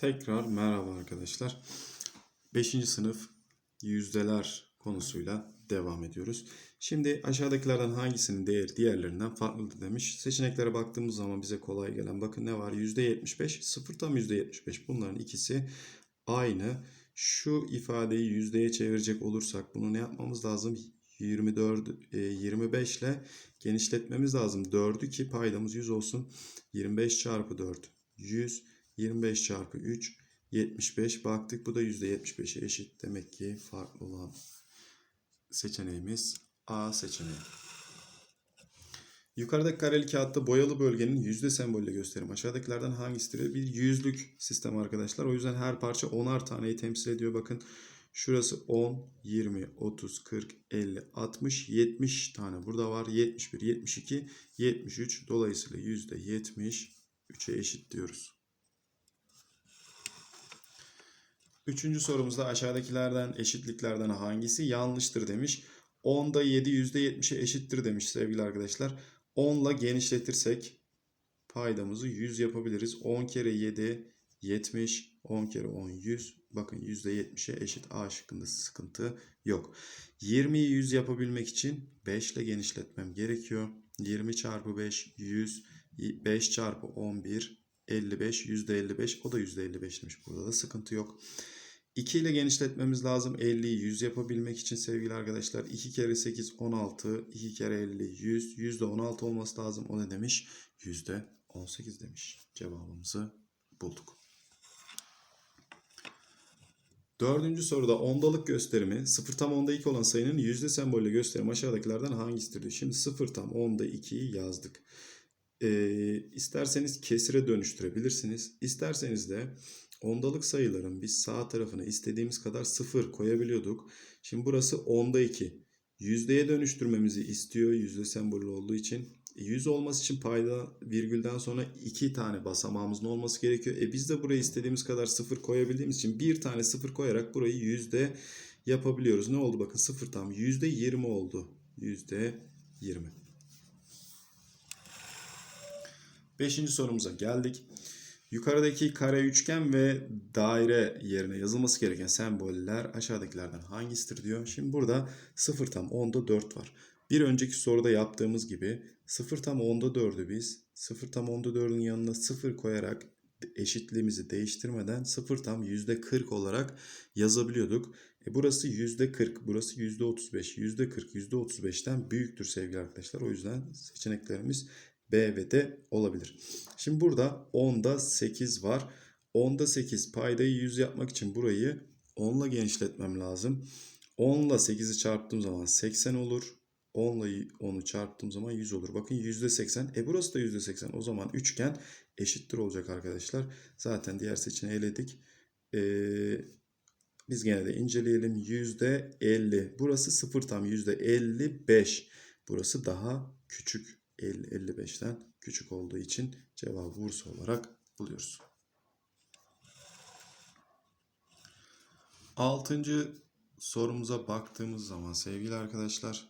Tekrar merhaba arkadaşlar. 5. sınıf yüzdeler konusuyla devam ediyoruz. Şimdi aşağıdakilerden hangisinin değeri diğerlerinden farklıdır demiş. Seçeneklere baktığımız zaman bize kolay gelen bakın ne var? %75, 0 tam %75. Bunların ikisi aynı. Şu ifadeyi yüzdeye çevirecek olursak bunu ne yapmamız lazım? 24, e, 25 ile genişletmemiz lazım. 4'ü ki paydamız 100 olsun. 25 çarpı 4 100. 25 çarpı 3 75 baktık bu da %75'e eşit. Demek ki farklı olan seçeneğimiz A seçeneği. Yukarıdaki kareli kağıtta boyalı bölgenin yüzde sembolüyle gösterim. Aşağıdakilerden hangisidir? Bir yüzlük sistem arkadaşlar. O yüzden her parça 10'ar taneyi temsil ediyor. Bakın şurası 10, 20, 30, 40, 50, 60, 70 tane burada var. 71, 72, 73. Dolayısıyla yüzde 73'e eşit diyoruz. Üçüncü sorumuzda aşağıdakilerden eşitliklerden hangisi yanlıştır demiş. 10'da 7 %70'e eşittir demiş sevgili arkadaşlar. 10 ile genişletirsek paydamızı 100 yapabiliriz. 10 kere 7 70, 10 kere 10 100. Bakın %70'e eşit A şıkkında sıkıntı yok. 20'yi 100 yapabilmek için 5 ile genişletmem gerekiyor. 20 çarpı 5 100, 5 çarpı 11 55, %55 o da %55 demiş. Burada da sıkıntı yok. 2 ile genişletmemiz lazım. 50'yi 100 yapabilmek için sevgili arkadaşlar. 2 kere 8 16, 2 kere 50 100. Yüzde 16 olması lazım. O ne demiş? Yüzde 18 demiş. Cevabımızı bulduk. Dördüncü soruda ondalık gösterimi 0 tam onda 2 olan sayının yüzde sembolüyle gösterimi aşağıdakilerden hangisidir. Şimdi 0 tam onda 2'yi yazdık. Ee, isterseniz kesire dönüştürebilirsiniz. İsterseniz de ondalık sayıların biz sağ tarafına istediğimiz kadar sıfır koyabiliyorduk. Şimdi burası onda 2. Yüzdeye dönüştürmemizi istiyor yüzde sembolü olduğu için. E, 100 olması için payda virgülden sonra iki tane basamağımızın olması gerekiyor. E biz de buraya istediğimiz kadar sıfır koyabildiğimiz için bir tane sıfır koyarak burayı yüzde yapabiliyoruz. Ne oldu bakın sıfır tam yüzde 20 oldu. Yüzde 20. Beşinci sorumuza geldik. Yukarıdaki kare, üçgen ve daire yerine yazılması gereken semboller aşağıdakilerden hangisidir diyor. Şimdi burada 0 tam 10'da 4 var. Bir önceki soruda yaptığımız gibi 0 tam 10'da 4'ü biz 0 tam 10'da 4'ün yanına 0 koyarak eşitliğimizi değiştirmeden 0 tam %40 olarak yazabiliyorduk. E burası %40, burası %35, %40, %35'ten büyüktür sevgili arkadaşlar. O yüzden seçeneklerimiz B ve D olabilir. Şimdi burada 10'da 8 var. 10'da 8 paydayı 100 yapmak için burayı 10 ile genişletmem lazım. 10 ile 8'i çarptığım zaman 80 olur. 10 ile 10'u çarptığım zaman 100 olur. Bakın %80. E burası da %80. O zaman üçgen eşittir olacak arkadaşlar. Zaten diğer seçeneği eledik. Ee, biz gene de inceleyelim. %50. Burası 0 tam %55. Burası daha küçük. 50-55'ten küçük olduğu için cevabı Bursa olarak buluyoruz. Altıncı sorumuza baktığımız zaman sevgili arkadaşlar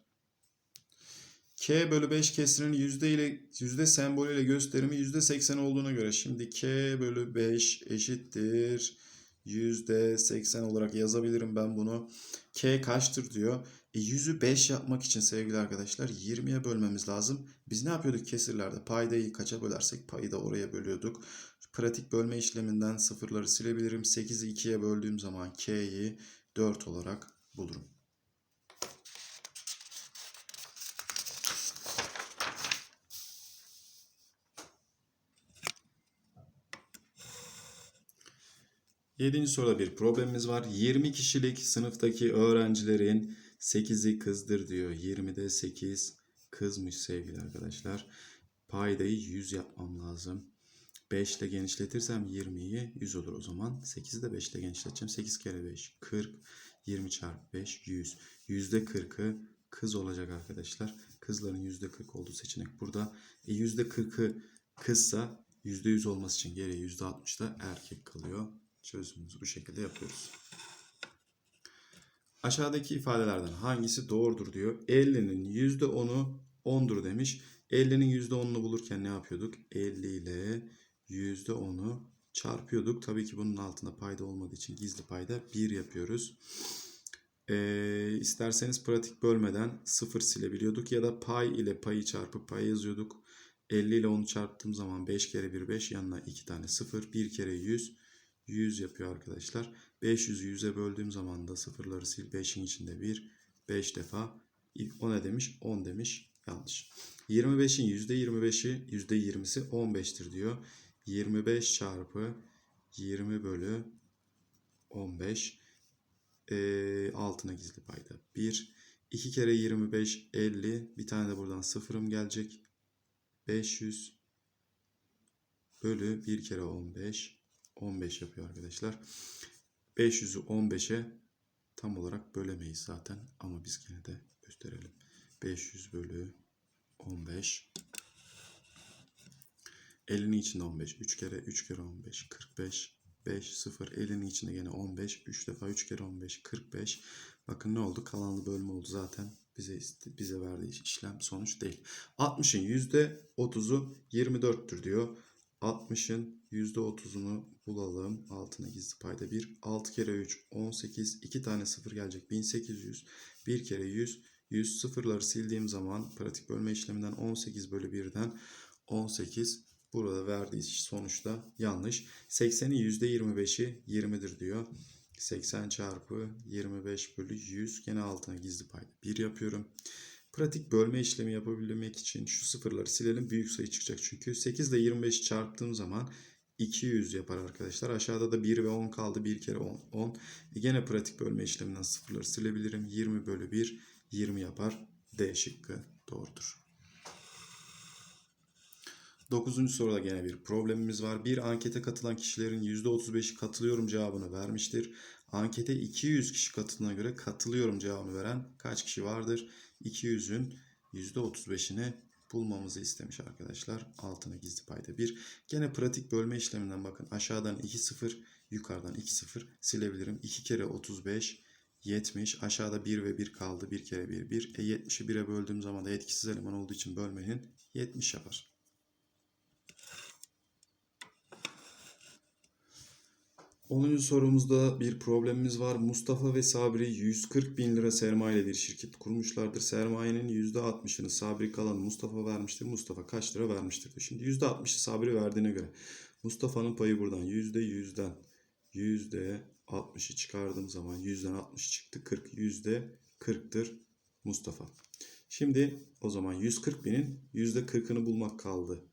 K bölü 5 kesirinin yüzde ile yüzde sembolüyle gösterimi yüzde 80 olduğuna göre şimdi K bölü 5 eşittir yüzde 80 olarak yazabilirim ben bunu. K kaçtır diyor. E, 100'ü 5 yapmak için sevgili arkadaşlar 20'ye bölmemiz lazım. Biz ne yapıyorduk kesirlerde? Paydayı kaça bölersek payı da oraya bölüyorduk. Pratik bölme işleminden sıfırları silebilirim. 8'i 2'ye böldüğüm zaman K'yi 4 olarak bulurum. Yedinci soruda bir problemimiz var. 20 kişilik sınıftaki öğrencilerin 8'i kızdır diyor. 20'de 8 kızmış sevgili arkadaşlar. Paydayı 100 yapmam lazım. 5 ile genişletirsem 20'yi 100 olur o zaman. 8'i de 5 ile genişleteceğim. 8 kere 5 40. 20 çarpı 5 100. %40'ı kız olacak arkadaşlar. Kızların %40 olduğu seçenek burada. E %40'ı kızsa %100 olması için geriye %60 da erkek kalıyor. Çözümümüzü bu şekilde yapıyoruz. Aşağıdaki ifadelerden hangisi doğrudur diyor. 50'nin %10'u 10'dur demiş. 50'nin %10'unu bulurken ne yapıyorduk? 50 ile %10'u çarpıyorduk. Tabii ki bunun altında payda olmadığı için gizli payda 1 yapıyoruz. Ee, isterseniz pratik bölmeden 0 silebiliyorduk ya da pay ile payı çarpıp pay yazıyorduk. 50 ile 10'u çarptığım zaman 5 kere 1 5 yanına 2 tane 0 1 kere 100 100 yapıyor arkadaşlar. 500'ü 100'e böldüğüm zaman da sıfırları sil 5'in içinde 1 5 defa. O ne demiş? 10 demiş. Yanlış. 25'in %25'i %20'si 15'tir diyor. 25 çarpı 20 bölü 15 ee, altına gizli payda. 1 2 kere 25 50 bir tane de buradan sıfırım gelecek. 500 bölü 1 kere 15 15 yapıyor arkadaşlar. 500'ü 15'e tam olarak bölemeyiz zaten ama biz gene de gösterelim. 500 bölü 15 50'nin içinde 15 3 kere 3 kere 15 45 5 0 50'nin içinde gene 15 3 defa 3 kere 15 45 bakın ne oldu? Kalanlı bölme oldu zaten. Bize bize verdiği işlem sonuç değil. 60'ın %30'u 24'tür diyor 60'ın %30'unu bulalım. Altına gizli payda 1. 6 kere 3 18. 2 tane 0 gelecek. 1800. 1 kere 100. 100 sıfırları sildiğim zaman pratik bölme işleminden 18 bölü 1'den 18 burada verdiği sonuçta yanlış. 80'in %25'i 20'dir diyor. 80 çarpı 25 bölü 100 gene altına gizli payda 1 yapıyorum. Pratik bölme işlemi yapabilmek için şu sıfırları silelim. Büyük sayı çıkacak çünkü. 8 ile 25 çarptığım zaman 200 yapar arkadaşlar. Aşağıda da 1 ve 10 kaldı. 1 kere 10. 10. E gene pratik bölme işleminden sıfırları silebilirim. 20 bölü 1 20 yapar. D şıkkı doğrudur. Dokuzuncu soruda gene bir problemimiz var. Bir ankete katılan kişilerin %35'i katılıyorum cevabını vermiştir. Ankete 200 kişi katıldığına göre katılıyorum cevabını veren kaç kişi vardır? 200'ün %35'ini bulmamızı istemiş arkadaşlar. Altına gizli payda 1. Gene pratik bölme işleminden bakın. Aşağıdan 2 0, yukarıdan 2 0 silebilirim. 2 kere 35 70. Aşağıda 1 ve 1 kaldı. 1 kere 1 1. E 70'i 1'e böldüğüm zaman da etkisiz eleman olduğu için bölmenin 70 yapar. 10. sorumuzda bir problemimiz var. Mustafa ve Sabri 140 bin lira sermaye bir şirket kurmuşlardır. Sermayenin %60'ını Sabri kalan Mustafa vermiştir. Mustafa kaç lira vermiştir? Şimdi %60'ı Sabri verdiğine göre Mustafa'nın payı buradan %100'den %60'ı çıkardığım zaman %'den 60 çıktı. 40 %40'tır Mustafa. Şimdi o zaman 140 binin %40'ını bulmak kaldı.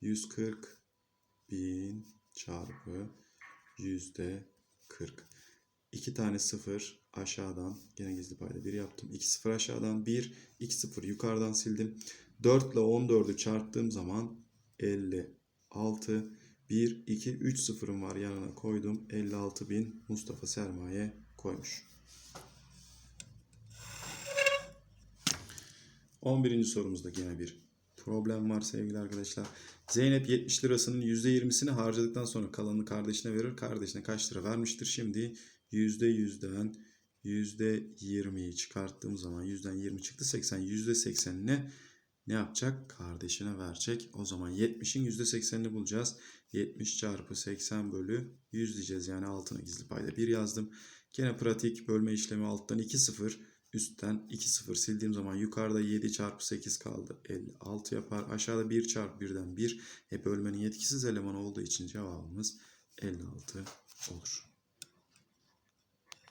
140 bin çarpı yüzde 40. 2 tane 0 aşağıdan gene gizli payda 1 yaptım. 2 0 aşağıdan 1 2 0 yukarıdan sildim. 4 ile 14'ü çarptığım zaman 56 1 2 3 sıfırım var yanına koydum. 56 bin Mustafa sermaye koymuş. 11. sorumuzda gene bir problem var sevgili arkadaşlar. Zeynep 70 lirasının %20'sini harcadıktan sonra kalanını kardeşine verir. Kardeşine kaç lira vermiştir? Şimdi %100'den %20'yi çıkarttığım zaman %'den 20 çıktı. 80 %80'ine ne yapacak? Kardeşine verecek. O zaman 70'in %80'ini bulacağız. 70 çarpı 80 bölü 100 diyeceğiz. Yani altına gizli payda 1 yazdım. Gene pratik bölme işlemi alttan 2 0 Üstten 2 0 sildiğim zaman yukarıda 7 çarpı 8 kaldı. 56 yapar. Aşağıda 1 çarpı 1'den 1. E bölmenin yetkisiz elemanı olduğu için cevabımız 56 olur.